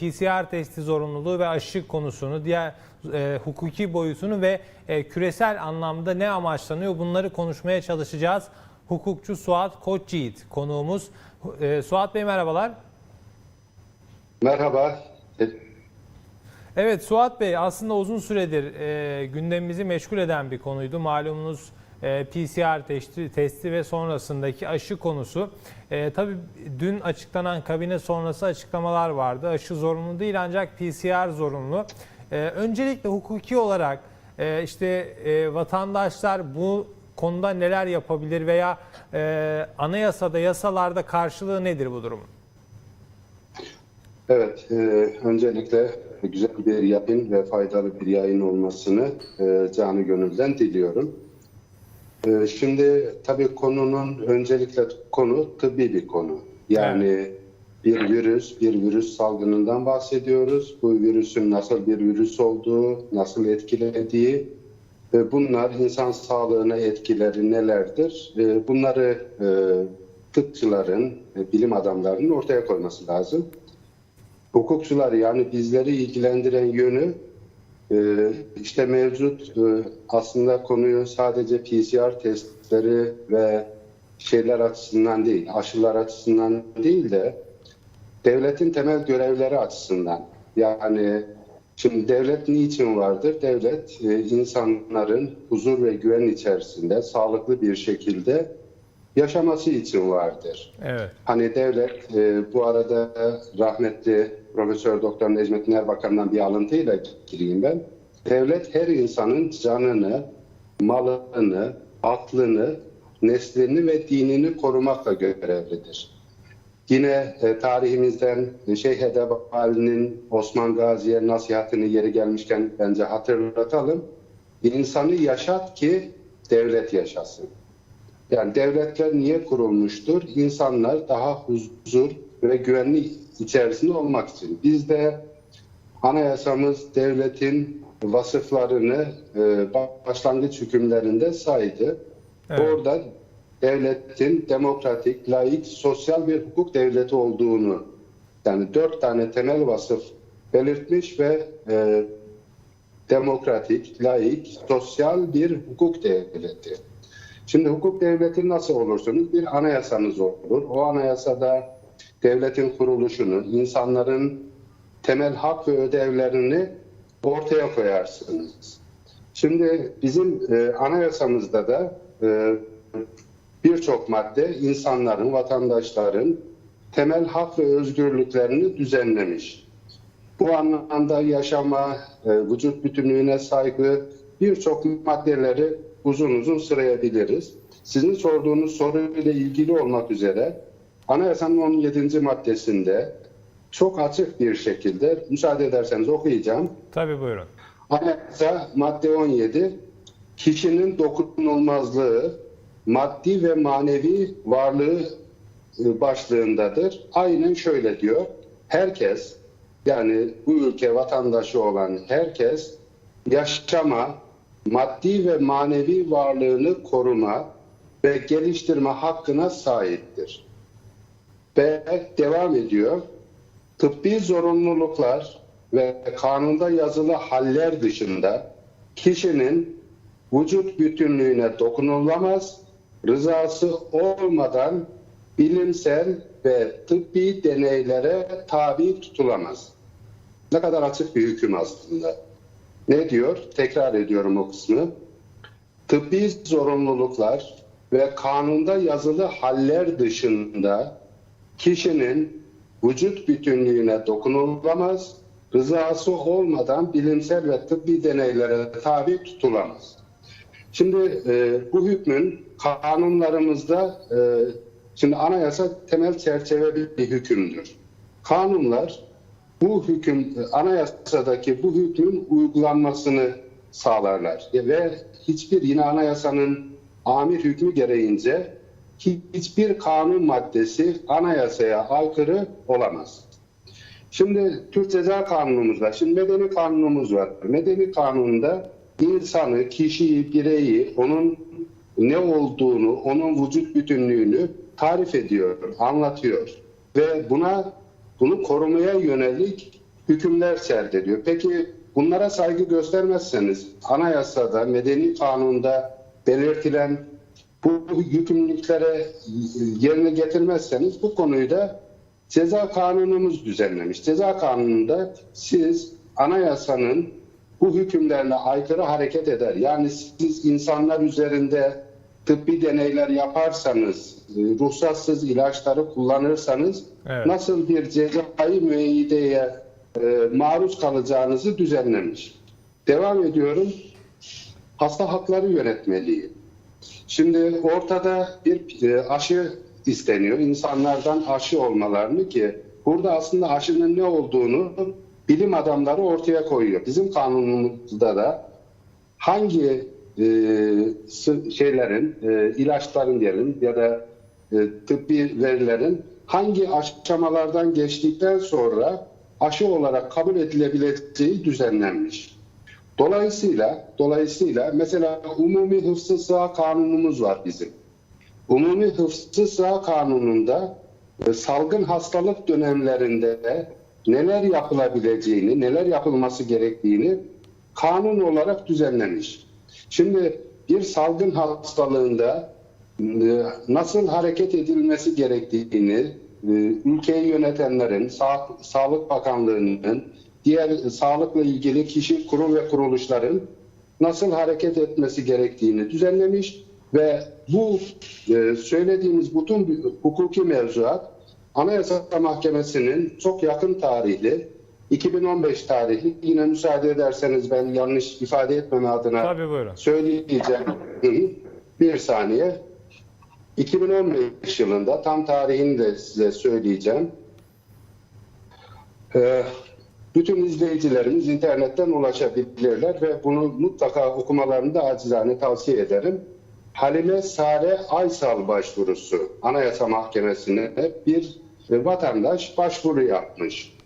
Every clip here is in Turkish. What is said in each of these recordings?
PCR testi zorunluluğu ve aşı konusunu, diğer e, hukuki boyutunu ve e, küresel anlamda ne amaçlanıyor bunları konuşmaya çalışacağız. Hukukçu Suat Koçyiğit konuğumuz. E, Suat Bey merhabalar. Merhaba. Evet Suat Bey aslında uzun süredir e, gündemimizi meşgul eden bir konuydu. Malumunuz PCR testi, testi ve sonrasındaki aşı konusu. E, tabii dün açıklanan kabine sonrası açıklamalar vardı. Aşı zorunlu değil ancak PCR zorunlu. E, öncelikle hukuki olarak e, işte e, vatandaşlar bu konuda neler yapabilir veya e, anayasada, yasalarda karşılığı nedir bu durumun? Evet, e, öncelikle güzel bir yayın ve faydalı bir yayın olmasını e, canı gönülden diliyorum. E, şimdi tabii konunun öncelikle konu tıbbi bir konu. Yani bir virüs, bir virüs salgınından bahsediyoruz. Bu virüsün nasıl bir virüs olduğu, nasıl etkilediği ve bunlar insan sağlığına etkileri nelerdir? E, bunları e, tıpçıların, e, bilim adamlarının ortaya koyması lazım. Hukukçuları yani bizleri ilgilendiren yönü işte mevcut e, aslında konuyu sadece PCR testleri ve şeyler açısından değil, aşılar açısından değil de devletin temel görevleri açısından. Yani şimdi devlet niçin vardır? Devlet e, insanların huzur ve güven içerisinde sağlıklı bir şekilde yaşaması için vardır. Evet. Hani devlet e, bu arada rahmetli Profesör Doktor Necmettin Erbakan'dan bir alıntıyla gireyim ben. Devlet her insanın canını, malını, aklını, neslini ve dinini korumakla görevlidir. Yine e, tarihimizden Şeyh Edebali'nin Osman Gazi'ye nasihatini yeri gelmişken bence hatırlatalım. İnsanı yaşat ki devlet yaşasın. Yani devletler niye kurulmuştur? İnsanlar daha huzur ve güvenli içerisinde olmak için. Biz de anayasamız devletin vasıflarını e, başlangıç hükümlerinde saydı. Evet. Orada devletin demokratik, laik, sosyal bir hukuk devleti olduğunu yani dört tane temel vasıf belirtmiş ve e, demokratik, laik, sosyal bir hukuk devleti. Şimdi hukuk devleti nasıl olursunuz? Bir anayasanız olur. O anayasada devletin kuruluşunu, insanların temel hak ve ödevlerini ortaya koyarsınız. Şimdi bizim e, anayasamızda da e, birçok madde insanların, vatandaşların temel hak ve özgürlüklerini düzenlemiş. Bu anlamda yaşama, e, vücut bütünlüğüne saygı birçok maddeleri uzun uzun sırayabiliriz. Sizin sorduğunuz soruyla ilgili olmak üzere Anayasanın 17. maddesinde çok açık bir şekilde müsaade ederseniz okuyacağım. Tabii buyurun. Anayasa madde 17 kişinin dokunulmazlığı maddi ve manevi varlığı e, başlığındadır. Aynen şöyle diyor. Herkes yani bu ülke vatandaşı olan herkes yaşama, maddi ve manevi varlığını koruma ve geliştirme hakkına sahiptir. Ve devam ediyor. Tıbbi zorunluluklar ve kanunda yazılı haller dışında kişinin vücut bütünlüğüne dokunulamaz, rızası olmadan bilimsel ve tıbbi deneylere tabi tutulamaz. Ne kadar açık bir hüküm aslında. Ne diyor? Tekrar ediyorum o kısmı. Tıbbi zorunluluklar ve kanunda yazılı haller dışında kişinin vücut bütünlüğüne dokunulamaz, rızası olmadan bilimsel ve tıbbi deneylere tabi tutulamaz. Şimdi e, bu hükmün kanunlarımızda e, şimdi anayasa temel çerçeve bir hükümdür. Kanunlar bu hüküm anayasadaki bu hükmün uygulanmasını sağlarlar ve hiçbir yine anayasanın amir hükmü gereğince hiçbir kanun maddesi anayasaya aykırı olamaz. Şimdi Türk Ceza Kanunumuz var. Şimdi Medeni Kanunumuz var. Medeni Kanun'da insanı, kişiyi, bireyi, onun ne olduğunu, onun vücut bütünlüğünü tarif ediyor, anlatıyor. Ve buna bunu korumaya yönelik hükümler serdediyor. Peki bunlara saygı göstermezseniz anayasada, medeni kanunda belirtilen bu yükümlülüklere yerine getirmezseniz bu konuyu da ceza kanunumuz düzenlemiş. Ceza kanununda siz anayasanın bu hükümlerine aykırı hareket eder. Yani siz insanlar üzerinde tıbbi deneyler yaparsanız, e, ruhsatsız ilaçları kullanırsanız Evet. nasıl bir cezai müeyyideye e, maruz kalacağınızı düzenlemiş. Devam ediyorum. Hasta hakları yönetmeliği. Şimdi ortada bir e, aşı isteniyor. İnsanlardan aşı olmalarını ki burada aslında aşının ne olduğunu bilim adamları ortaya koyuyor. Bizim kanunumuzda da hangi e, şeylerin, e, ilaçların diyelim ya da e, tıbbi verilerin hangi aşamalardan geçtikten sonra aşı olarak kabul edilebileceği düzenlenmiş. Dolayısıyla dolayısıyla mesela umumi hıfzı sıha kanunumuz var bizim. Umumi hıfzı sıha kanununda e, salgın hastalık dönemlerinde neler yapılabileceğini, neler yapılması gerektiğini kanun olarak düzenlemiş. Şimdi bir salgın hastalığında e, nasıl hareket edilmesi gerektiğini e, ülkeyi yönetenlerin, Sa- Sağlık Bakanlığı'nın, diğer sağlıkla ilgili kişi, kurum ve kuruluşların nasıl hareket etmesi gerektiğini düzenlemiş ve bu e, söylediğimiz bütün hukuki mevzuat Anayasa Mahkemesi'nin çok yakın tarihli 2015 tarihli yine müsaade ederseniz ben yanlış ifade etmeme adına Tabii buyurun. söyleyeceğim. Bir saniye. 2015 yılında tam tarihini de size söyleyeceğim. Ee, bütün izleyicilerimiz internetten ulaşabilirler ve bunu mutlaka okumalarını da acizane tavsiye ederim. Halime Sare Aysal başvurusu Anayasa Mahkemesi'ne bir vatandaş başvuru yapmış.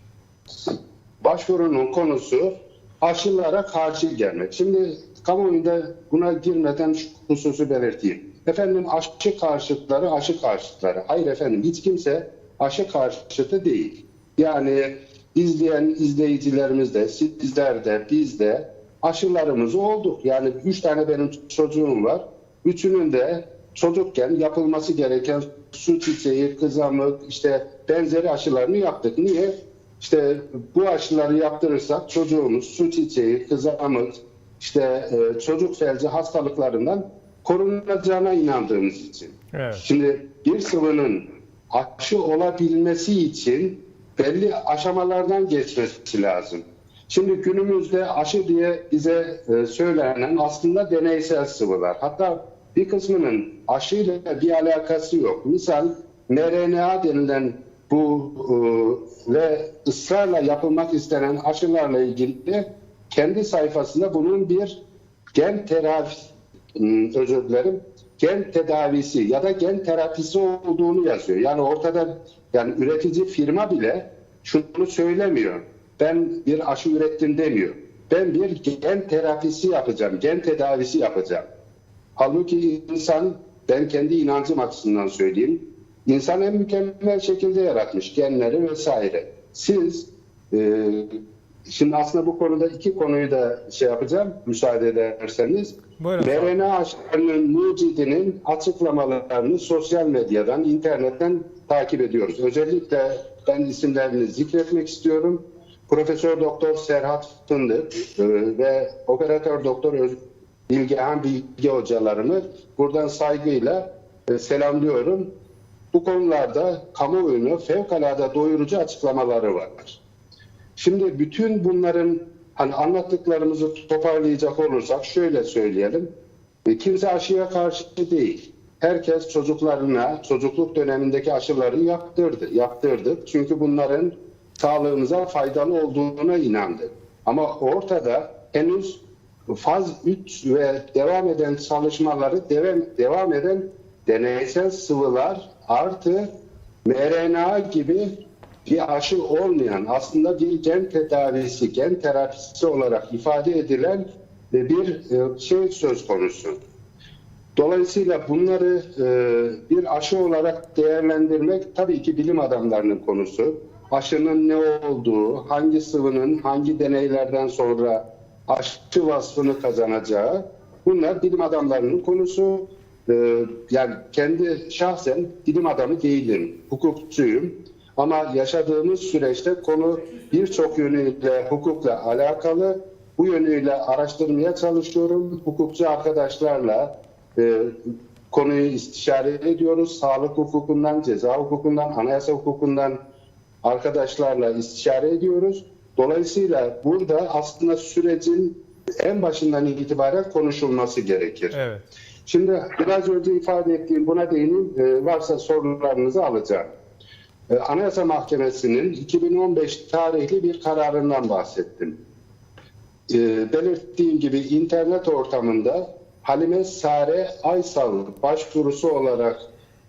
Başvurunun konusu aşılara karşı gelmek. Şimdi kamuoyunda buna girmeden şu hususu belirteyim. Efendim aşı karşıtları aşı karşıtları. Hayır efendim hiç kimse aşı karşıtı değil. Yani izleyen izleyicilerimiz de, sizler de, biz de aşılarımız olduk. Yani üç tane benim çocuğum var. Üçünün de çocukken yapılması gereken su çiçeği, kızamık, işte benzeri aşılarını yaptık. Niye? İşte bu aşıları yaptırırsak çocuğumuz su çiçeği, kızamık, işte e, çocuk felci hastalıklarından korunacağına inandığımız için. Evet. Şimdi bir sıvının aşı olabilmesi için belli aşamalardan geçmesi lazım. Şimdi günümüzde aşı diye bize e, söylenen aslında deneysel sıvılar. Hatta bir kısmının aşıyla bir alakası yok. Misal mRNA denilen bu e, ve ısrarla yapılmak istenen aşılarla ilgili kendi sayfasında bunun bir gen terapi Hmm, özür dilerim gen tedavisi ya da gen terapisi olduğunu yazıyor. Yani ortada yani üretici firma bile şunu söylemiyor. Ben bir aşı ürettim demiyor. Ben bir gen terapisi yapacağım, gen tedavisi yapacağım. Halbuki insan, ben kendi inancım açısından söyleyeyim, insan en mükemmel şekilde yaratmış genleri vesaire. Siz e, şimdi aslında bu konuda iki konuyu da şey yapacağım müsaade ederseniz. Buyurun. mRNA aşılarının mucidinin açıklamalarını sosyal medyadan, internetten takip ediyoruz. Özellikle ben isimlerini zikretmek istiyorum. Profesör Doktor Serhat Fındık e, ve Operatör Doktor Bilgehan Bilge hocalarımı buradan saygıyla e, selamlıyorum. Bu konularda kamuoyunu fevkalade doyurucu açıklamaları var. Şimdi bütün bunların hani anlattıklarımızı toparlayacak olursak şöyle söyleyelim. E, Kimse aşıya karşı değil. Herkes çocuklarına çocukluk dönemindeki aşıları yaptırdı. Yaptırdık. Çünkü bunların sağlığımıza faydalı olduğuna inandık. Ama ortada henüz faz 3 ve devam eden çalışmaları devam, devam eden deneysel sıvılar artı mRNA gibi bir aşı olmayan aslında bir gen tedavisi, gen terapisi olarak ifade edilen bir e, şey söz konusu. Dolayısıyla bunları e, bir aşı olarak değerlendirmek tabii ki bilim adamlarının konusu. aşının ne olduğu, hangi sıvının hangi deneylerden sonra aşı vasfını kazanacağı bunlar bilim adamlarının konusu. Ee, yani kendi şahsen bilim adamı değilim, hukukçuyum. Ama yaşadığımız süreçte konu birçok yönüyle hukukla alakalı. Bu yönüyle araştırmaya çalışıyorum. Hukukçu arkadaşlarla e, konuyu istişare ediyoruz. Sağlık hukukundan, ceza hukukundan, anayasa hukukundan arkadaşlarla istişare ediyoruz. Dolayısıyla burada aslında sürecin en başından itibaren konuşulması gerekir. Evet. Şimdi biraz önce ifade ettiğim buna değineyim. Ee, varsa sorularınızı alacağım. Ee, Anayasa Mahkemesi'nin 2015 tarihli bir kararından bahsettim. Ee, belirttiğim gibi internet ortamında Halime Sare Aysal başvurusu olarak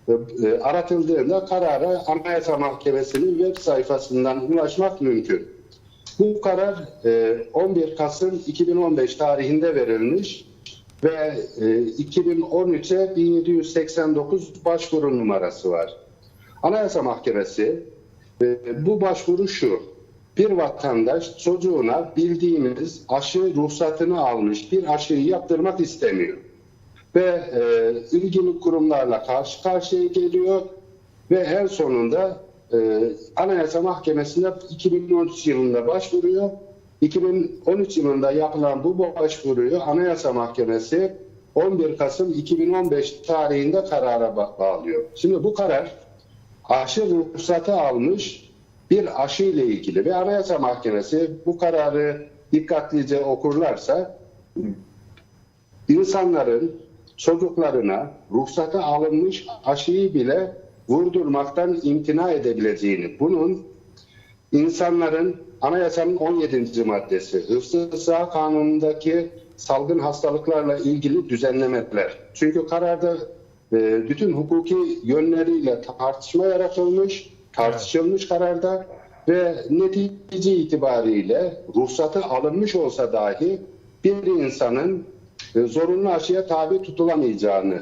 e, e, aratıldığında karara Anayasa Mahkemesi'nin web sayfasından ulaşmak mümkün. Bu karar e, 11 Kasım 2015 tarihinde verilmiş ve e, 2013'e 1789 başvuru numarası var. Anayasa Mahkemesi e, bu başvuru şu. Bir vatandaş çocuğuna bildiğimiz aşı ruhsatını almış bir aşıyı yaptırmak istemiyor. Ve e, ilgili kurumlarla karşı karşıya geliyor ve en sonunda e, Anayasa Mahkemesi'ne 2013 yılında başvuruyor. 2013 yılında yapılan bu başvuruyu Anayasa Mahkemesi 11 Kasım 2015 tarihinde karara ba- bağlıyor. Şimdi bu karar aşı ruhsatı almış bir aşı ile ilgili ve Anayasa Mahkemesi bu kararı dikkatlice okurlarsa insanların çocuklarına ruhsatı alınmış aşıyı bile vurdurmaktan imtina edebileceğini, bunun insanların anayasanın 17. maddesi, hıfzı sıha kanunundaki salgın hastalıklarla ilgili düzenlemeler. Çünkü kararda e, bütün hukuki yönleriyle tartışma yaratılmış, tartışılmış kararda ve netice itibariyle ruhsatı alınmış olsa dahi bir insanın e, zorunlu aşıya tabi tutulamayacağını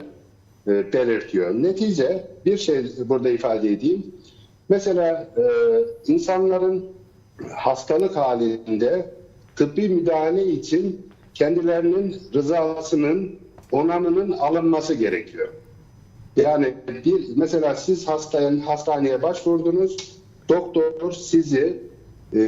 e, belirtiyor. Netice bir şey burada ifade edeyim. Mesela e, insanların hastalık halinde tıbbi müdahale için kendilerinin rızasının, onamının alınması gerekiyor. Yani bir mesela siz hastane, hastaneye başvurdunuz, doktor sizi e,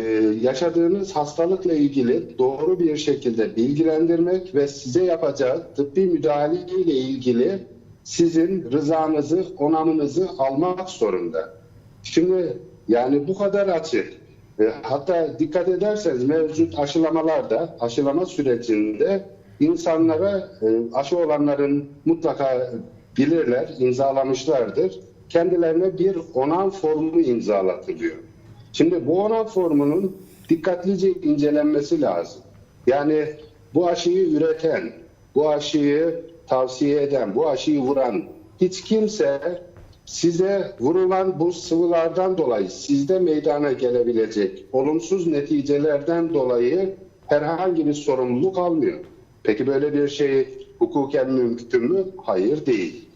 yaşadığınız hastalıkla ilgili doğru bir şekilde bilgilendirmek ve size yapacağı tıbbi müdahale ile ilgili sizin rızanızı, onamınızı almak zorunda. Şimdi yani bu kadar açık. E, hatta dikkat ederseniz mevcut aşılamalarda, aşılama sürecinde insanlara e, aşı olanların mutlaka bilirler, imzalamışlardır. Kendilerine bir onam formu imzalatılıyor. Şimdi bu onam formunun dikkatlice incelenmesi lazım. Yani bu aşıyı üreten, bu aşıyı tavsiye eden, bu aşıyı vuran hiç kimse size vurulan bu sıvılardan dolayı sizde meydana gelebilecek olumsuz neticelerden dolayı herhangi bir sorumluluk almıyor. Peki böyle bir şey hukuken mümkün mü? Hayır değil.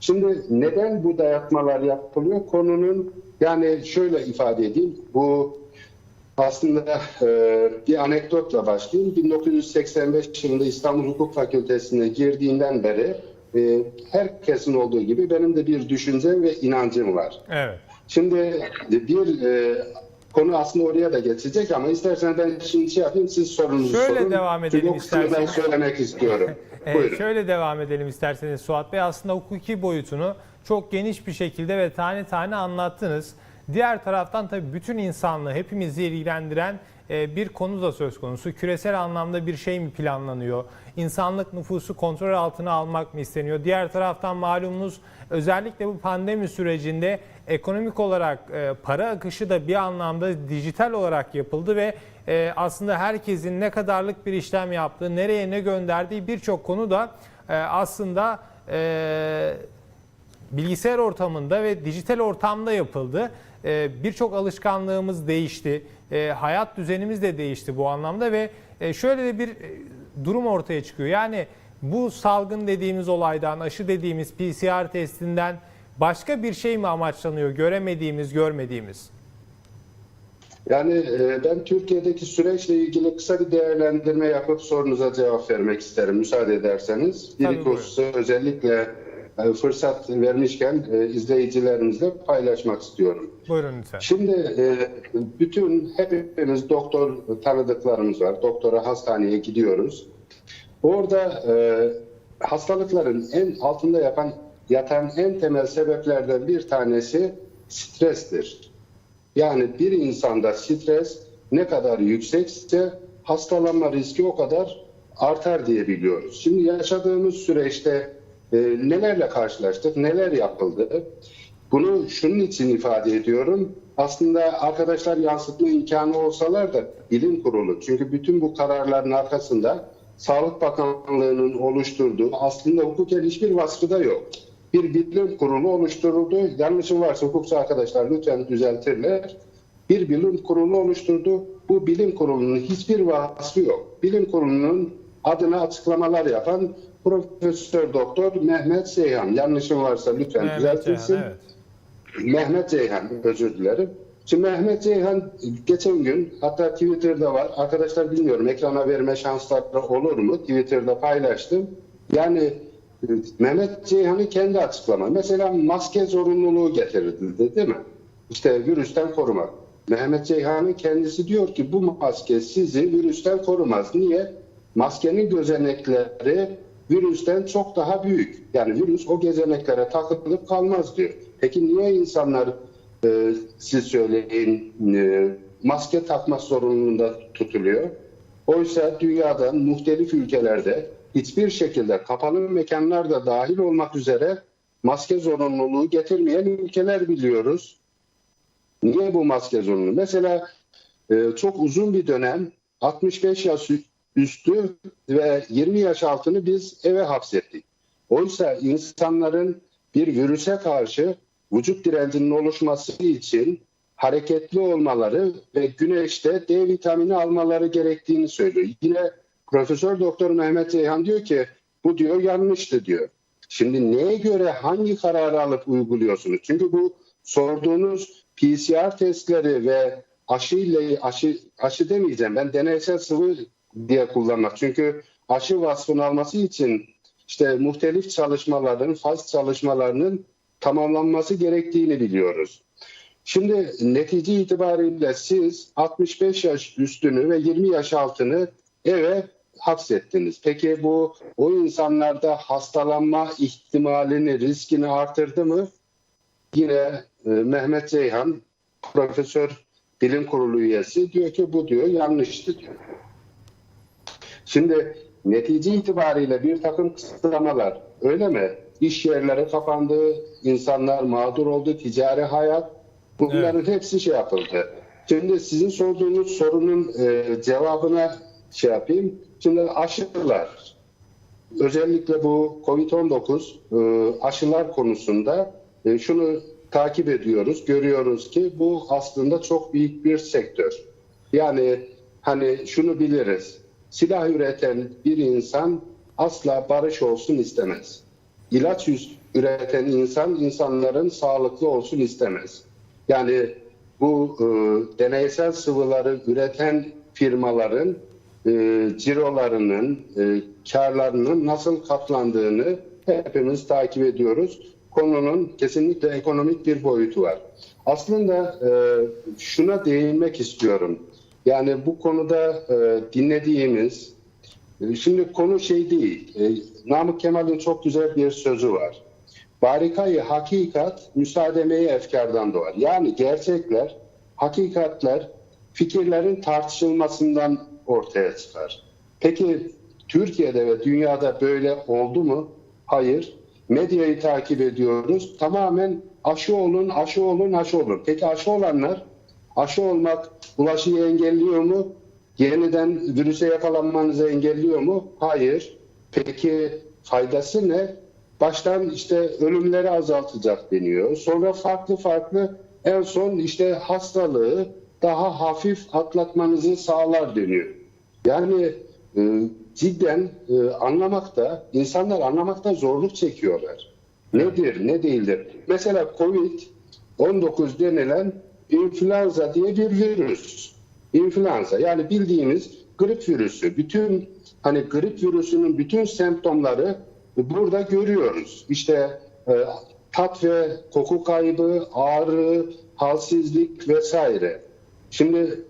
Şimdi neden bu dayatmalar yapılıyor? Konunun yani şöyle ifade edeyim. Bu aslında e, bir anekdotla başlayayım. 1985 yılında İstanbul Hukuk Fakültesi'ne girdiğinden beri e, herkesin olduğu gibi benim de bir düşüncem ve inancım var. Evet. Şimdi bir e, konu aslında oraya da geçecek ama istersen ben şimdi şey yapayım siz sorunuzu Şöyle sorun. devam edelim kısmını ben isterseniz. söylemek istiyorum. Buyurun. şöyle devam edelim isterseniz Suat Bey. Aslında hukuki boyutunu çok geniş bir şekilde ve tane tane anlattınız. Diğer taraftan tabii bütün insanlığı hepimizi ilgilendiren e, bir konu da söz konusu. Küresel anlamda bir şey mi planlanıyor? İnsanlık nüfusu kontrol altına almak mı isteniyor? Diğer taraftan malumunuz özellikle bu pandemi sürecinde ekonomik olarak e, para akışı da bir anlamda dijital olarak yapıldı ve e, aslında herkesin ne kadarlık bir işlem yaptığı, nereye ne gönderdiği birçok konu da e, aslında e, bilgisayar ortamında ve dijital ortamda yapıldı. Ee, Birçok alışkanlığımız değişti. Ee, Hayat düzenimiz de değişti bu anlamda ve e, şöyle de bir e, durum ortaya çıkıyor. Yani bu salgın dediğimiz olaydan, aşı dediğimiz PCR testinden başka bir şey mi amaçlanıyor göremediğimiz, görmediğimiz? Yani e, ben Türkiye'deki süreçle ilgili kısa bir değerlendirme yapıp sorunuza cevap vermek isterim müsaade ederseniz. Bir özellikle fırsat vermişken e, izleyicilerimizle paylaşmak istiyorum. Buyurun lütfen. Şimdi e, bütün hepimiz doktor tanıdıklarımız var. Doktora hastaneye gidiyoruz. Orada e, hastalıkların en altında yapan yatan en temel sebeplerden bir tanesi strestir. Yani bir insanda stres ne kadar yüksekse hastalanma riski o kadar artar diye biliyoruz. Şimdi yaşadığımız süreçte e, nelerle karşılaştık, neler yapıldı? Bunu şunun için ifade ediyorum. Aslında arkadaşlar yansıtma imkanı olsalar da bilim kurulu. Çünkü bütün bu kararların arkasında Sağlık Bakanlığı'nın oluşturduğu aslında hukuken hiçbir vasfı da yok. Bir bilim kurulu oluşturuldu. Yanlışım varsa hukukçu arkadaşlar lütfen düzeltirler. Bir bilim kurulu oluşturdu. Bu bilim kurulunun hiçbir vasfı yok. Bilim kurulunun adına açıklamalar yapan Profesör Doktor Mehmet Seyhan. Yanlışım varsa lütfen Mehmet düzeltilsin. Ceyhan, evet. Mehmet Ceyhan özür dilerim. Şimdi Mehmet Ceyhan geçen gün hatta Twitter'da var. Arkadaşlar bilmiyorum ekrana verme şansları olur mu? Twitter'da paylaştım. Yani Mehmet Ceyhan'ın kendi açıklama. Mesela maske zorunluluğu getirildi değil mi? İşte virüsten korumak. Mehmet Ceyhan'ın kendisi diyor ki bu maske sizi virüsten korumaz. Niye? Maskenin gözenekleri virüsten çok daha büyük. Yani virüs o gözeneklere takılıp kalmaz diyor. Peki niye insanlar e, siz söyleyin e, maske takmak zorunluluğunda tutuluyor? Oysa dünyada muhtelif ülkelerde hiçbir şekilde kapalı mekanlarda dahil olmak üzere maske zorunluluğu getirmeyen ülkeler biliyoruz. Niye bu maske zorunlu? Mesela e, çok uzun bir dönem 65 yaş üstü ve 20 yaş altını biz eve hapsettik. Oysa insanların bir virüse karşı vücut direncinin oluşması için hareketli olmaları ve güneşte D vitamini almaları gerektiğini söylüyor. Yine Profesör Doktor Mehmet Ceyhan diyor ki bu diyor yanlıştı diyor. Şimdi neye göre hangi kararı alıp uyguluyorsunuz? Çünkü bu sorduğunuz PCR testleri ve aşı ile aşı, aşı demeyeceğim ben deneysel sıvı diye kullanmak. Çünkü aşı vasfını alması için işte muhtelif çalışmaların, faz çalışmalarının tamamlanması gerektiğini biliyoruz. Şimdi netice itibariyle siz 65 yaş üstünü ve 20 yaş altını eve hapsettiniz. Peki bu o insanlarda hastalanma ihtimalini, riskini artırdı mı? Yine e, Mehmet Ceyhan, profesör bilim kurulu üyesi diyor ki bu diyor yanlıştı diyor. Şimdi netice itibariyle bir takım kısıtlamalar öyle mi? İş yerleri kapandı, insanlar mağdur oldu, ticari hayat bunların hepsi şey yapıldı. Şimdi sizin sorduğunuz sorunun e, cevabına şey yapayım. Şimdi aşılar özellikle bu COVID-19 e, aşılar konusunda e, şunu takip ediyoruz, görüyoruz ki bu aslında çok büyük bir sektör. Yani hani şunu biliriz, silah üreten bir insan asla barış olsun istemez. İlaç üreten insan insanların sağlıklı olsun istemez. Yani bu e, deneysel sıvıları üreten firmaların e, cirolarının, e, karlarının nasıl katlandığını hepimiz takip ediyoruz. Konunun kesinlikle ekonomik bir boyutu var. Aslında e, şuna değinmek istiyorum. Yani bu konuda e, dinlediğimiz, e, şimdi konu şey değil, e, Namık Kemal'in çok güzel bir sözü var. Barikayı hakikat müsaademeye efkardan doğar. Yani gerçekler, hakikatler fikirlerin tartışılmasından ortaya çıkar. Peki Türkiye'de ve dünyada böyle oldu mu? Hayır. Medyayı takip ediyoruz. Tamamen aşı olun, aşı olun, aşı olun. Peki aşı olanlar aşı olmak bulaşıyı engelliyor mu? Yeniden virüse yakalanmanızı engelliyor mu? Hayır. Peki faydası ne? Baştan işte ölümleri azaltacak deniyor. Sonra farklı farklı en son işte hastalığı daha hafif atlatmanızı sağlar deniyor. Yani e, cidden e, anlamakta, insanlar anlamakta zorluk çekiyorlar. Nedir, ne değildir? Mesela Covid-19 denilen influenza diye bir virüs. İnfluenza yani bildiğimiz grip virüsü. Bütün hani grip virüsünün bütün semptomları burada görüyoruz. İşte e, tat ve koku kaybı, ağrı, halsizlik vesaire. Şimdi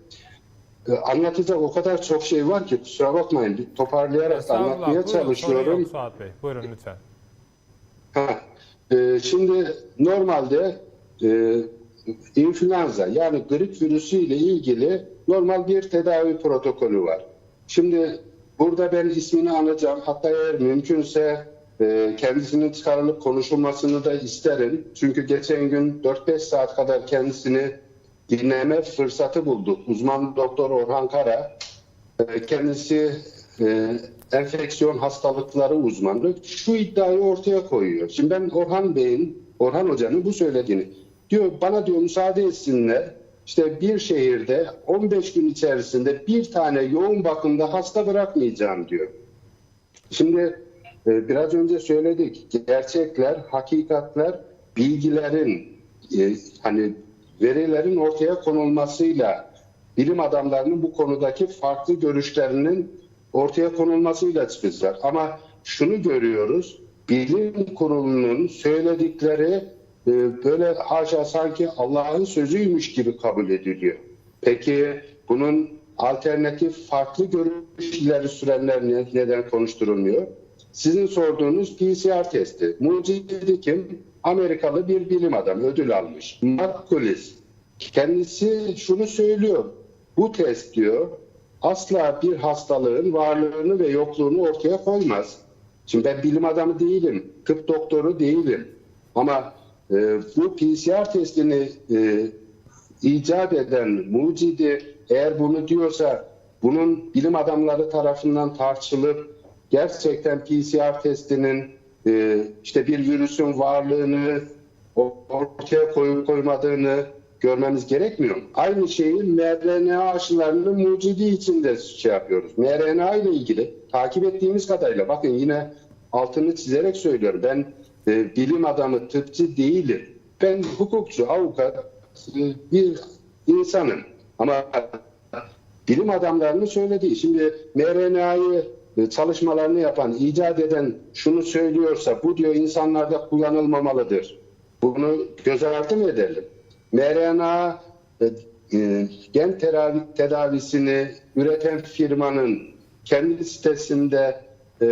e, anlatacak o kadar çok şey var ki kusura bakmayın bir toparlayarak anlatmaya buyurun, çalışıyorum. yok Suat Bey. Buyurun lütfen. Ha, e, şimdi normalde e, influenza yani grip virüsü ile ilgili normal bir tedavi protokolü var. Şimdi burada ben ismini anacağım. Hatta eğer mümkünse e, kendisinin çıkarılıp konuşulmasını da isterim. Çünkü geçen gün 4-5 saat kadar kendisini dinleme fırsatı bulduk. Uzman doktor Orhan Kara e, Kendisi e, enfeksiyon hastalıkları uzmanı şu iddiayı ortaya koyuyor. Şimdi ben Orhan Bey'in, Orhan Hoca'nın bu söylediğini diyor bana diyor müsaade etsinler işte bir şehirde 15 gün içerisinde bir tane yoğun bakımda hasta bırakmayacağım diyor. Şimdi e, biraz önce söyledik gerçekler, hakikatler, bilgilerin e, hani verilerin ortaya konulmasıyla bilim adamlarının bu konudaki farklı görüşlerinin ortaya konulmasıyla çıkacak. Ama şunu görüyoruz, bilim kurulunun söyledikleri böyle haşa sanki Allah'ın sözüymüş gibi kabul ediliyor. Peki bunun alternatif farklı görüş ileri sürenler ne- neden konuşturulmuyor? Sizin sorduğunuz PCR testi. Mucidi kim? Amerikalı bir bilim adamı ödül almış. Mark. Kendisi şunu söylüyor. Bu test diyor asla bir hastalığın varlığını ve yokluğunu ortaya koymaz. Şimdi ben bilim adamı değilim, tıp doktoru değilim. Ama e, bu PCR testini e, icat eden mucidi eğer bunu diyorsa bunun bilim adamları tarafından tartışılıp gerçekten PCR testinin e, işte bir virüsün varlığını ortaya koyup koymadığını görmemiz gerekmiyor mu? Aynı şeyi mRNA aşılarının mucidi için de şey yapıyoruz. mRNA ile ilgili takip ettiğimiz kadarıyla bakın yine altını çizerek söylüyorum. Ben e, bilim adamı, tıpçı değilim. Ben hukukçu, avukat, e, bir insanım. Ama bilim adamlarının söylediği. Şimdi mRNA'yı e, çalışmalarını yapan, icat eden şunu söylüyorsa bu diyor insanlarda kullanılmamalıdır. Bunu göz ardı mı edelim? mRNA e, gen tedavi, tedavisini üreten firmanın kendi sitesinde e,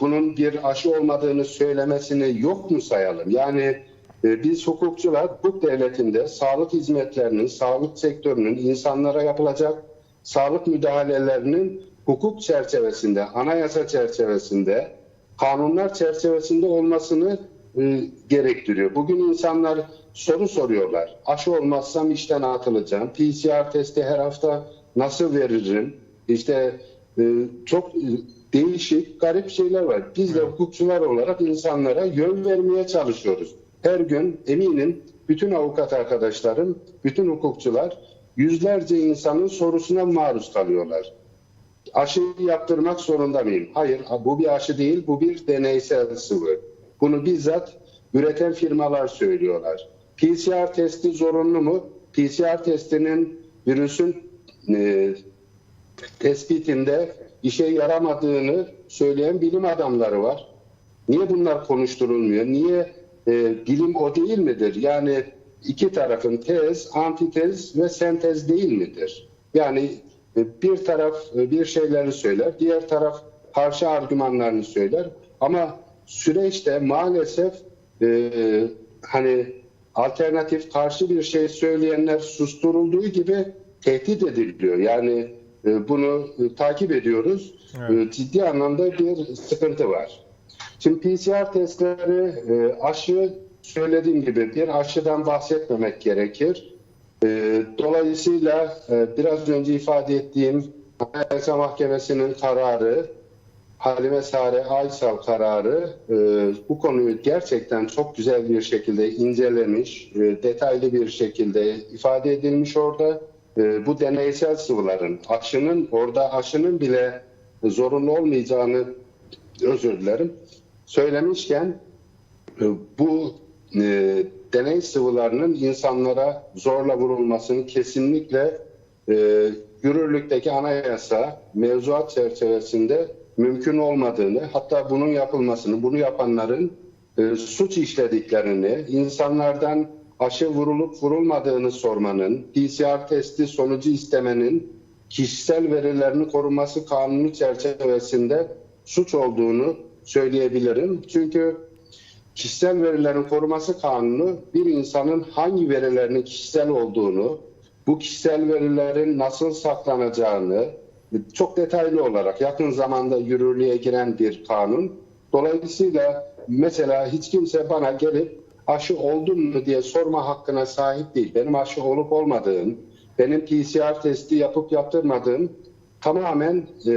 bunun bir aşı olmadığını söylemesini yok mu sayalım? Yani e, biz hukukçular hukuk devletinde sağlık hizmetlerinin, sağlık sektörünün insanlara yapılacak sağlık müdahalelerinin hukuk çerçevesinde, anayasa çerçevesinde, kanunlar çerçevesinde olmasını e, gerektiriyor. Bugün insanlar soru soruyorlar. Aşı olmazsam işten atılacağım. PCR testi her hafta nasıl veririm? İşte e, çok değişik, garip şeyler var. Biz de hukukçular olarak insanlara yön vermeye çalışıyoruz. Her gün eminim bütün avukat arkadaşlarım, bütün hukukçular yüzlerce insanın sorusuna maruz kalıyorlar. Aşı yaptırmak zorunda mıyım? Hayır, bu bir aşı değil, bu bir deneysel sıvı. Bunu bizzat üreten firmalar söylüyorlar. PCR testi zorunlu mu? PCR testinin virüsün e, tespitinde işe yaramadığını söyleyen bilim adamları var. Niye bunlar konuşturulmuyor? Niye e, bilim o değil midir? Yani iki tarafın tez, antitez ve sentez değil midir? Yani e, bir taraf e, bir şeyleri söyler, diğer taraf karşı argümanlarını söyler. Ama süreçte maalesef e, hani alternatif karşı bir şey söyleyenler susturulduğu gibi tehdit ediliyor. Yani bunu e, takip ediyoruz. Evet. E, ciddi anlamda bir sıkıntı var. Şimdi PCR testleri e, aşı söylediğim gibi bir aşıdan bahsetmemek gerekir. E, dolayısıyla e, biraz önce ifade ettiğim Anayasa Mahkemesi'nin kararı, Halime Sare Aysal kararı e, bu konuyu gerçekten çok güzel bir şekilde incelemiş, e, detaylı bir şekilde ifade edilmiş orada. E, bu deneysel sıvıların, aşının orada aşının bile zorunlu olmayacağını özür dilerim söylemişken e, bu e, deney sıvılarının insanlara zorla vurulmasını kesinlikle e, yürürlükteki anayasa mevzuat çerçevesinde mümkün olmadığını hatta bunun yapılmasını, bunu yapanların e, suç işlediklerini, insanlardan aşı vurulup vurulmadığını sormanın, PCR testi sonucu istemenin kişisel verilerini korunması kanunu çerçevesinde suç olduğunu söyleyebilirim. Çünkü kişisel verilerin koruması kanunu bir insanın hangi verilerinin kişisel olduğunu, bu kişisel verilerin nasıl saklanacağını çok detaylı olarak yakın zamanda yürürlüğe giren bir kanun. Dolayısıyla mesela hiç kimse bana gelip aşı oldun mu diye sorma hakkına sahip değil. Benim aşı olup olmadığım, benim PCR testi yapıp yaptırmadığım tamamen e,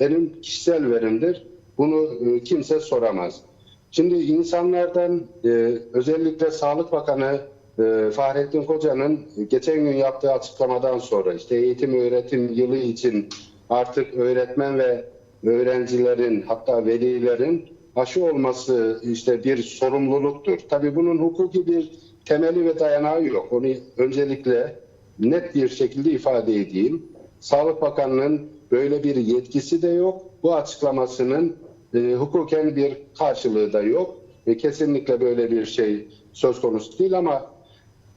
benim kişisel verimdir. Bunu e, kimse soramaz. Şimdi insanlardan e, özellikle Sağlık Bakanı e, Fahrettin Koca'nın geçen gün yaptığı açıklamadan sonra işte eğitim öğretim yılı için artık öğretmen ve öğrencilerin hatta velilerin aşı olması işte bir sorumluluktur. Tabii bunun hukuki bir temeli ve dayanağı yok. Onu öncelikle net bir şekilde ifade edeyim. Sağlık Bakanı'nın böyle bir yetkisi de yok. Bu açıklamasının e, hukuken bir karşılığı da yok. Ve kesinlikle böyle bir şey söz konusu değil ama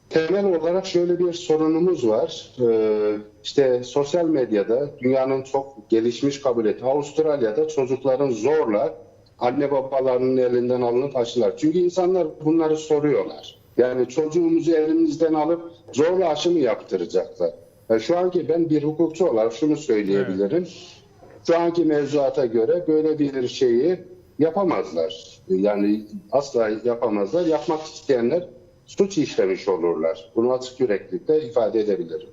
temel olarak şöyle bir sorunumuz var. Ee, işte sosyal medyada dünyanın çok gelişmiş kabul etti. Avustralya'da çocukların zorla anne babalarının elinden alınıp aşılar. Çünkü insanlar bunları soruyorlar. Yani çocuğumuzu elimizden alıp zorla aşı mı yaptıracaklar? Yani şu anki ben bir hukukçu olarak şunu söyleyebilirim. Şu anki mevzuata göre böyle bir şeyi yapamazlar. Yani asla yapamazlar. Yapmak isteyenler suç işlemiş olurlar. Bunu açık yüreklilikle ifade edebilirim.